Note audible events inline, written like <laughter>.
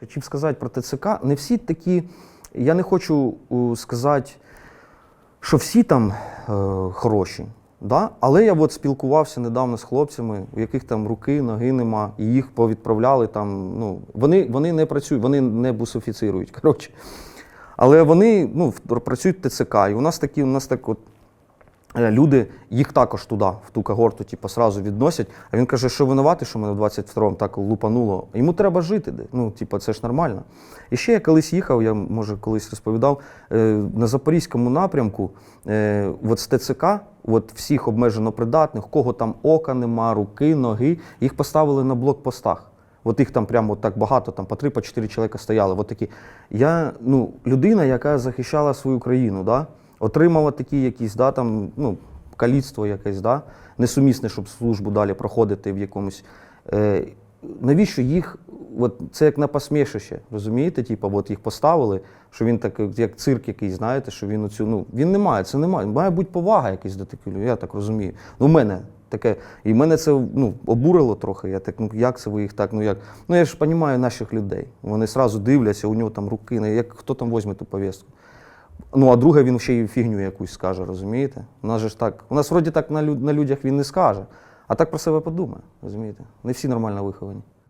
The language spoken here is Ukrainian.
Хотів сказати про ТЦК. Не всі такі. Я не хочу сказати, що всі там е, хороші. Да? Але я от спілкувався недавно з хлопцями, у яких там руки, ноги нема, і їх повідправляли там. Ну, вони, вони не працюють, вони не бусофіцирують. <laughs> Коротше. Але вони ну, працюють в ТЦК. І у нас такі, у нас так от е, люди їх також туди, в ту когорту, типу, сразу відносять. А він каже, що винувати, що мене в 22-му так лупануло. Йому треба жити. Ну, типу, це ж нормально. І ще я колись їхав, я може колись розповідав, е, на Запорізькому напрямку, е, от з ТЦК, от всіх обмежено придатних, кого там ока нема, руки, ноги, їх поставили на блокпостах. От їх там прямо так багато, там по три, по чотири чоловіка стояли. От такі. Я, ну, людина, яка захищала свою країну, да? Отримала такі якісь, да, там, ну, каліцтво якесь, да? несумісне, щоб службу далі проходити в якомусь. Е, навіщо їх, от, це як на посмішище, розумієте? Типу, от їх поставили, що він так, як цирк якийсь, знаєте, що він оцю, ну, він не має, це немає. Має бути повага якась до таких людей, я так розумію. Ну, в мене таке, і мене це ну, обурило трохи. Я так, ну як це ви їх так? Ну як? Ну я ж розумію наших людей. Вони одразу дивляться, у нього там руки, ну, як хто там візьме ту повістку. Ну, а друге, він ще й фігню якусь скаже, розумієте? У нас же ж так. У нас вроді так на, люд, на людях він не скаже, а так про себе подумає, розумієте? Не всі нормально виховані.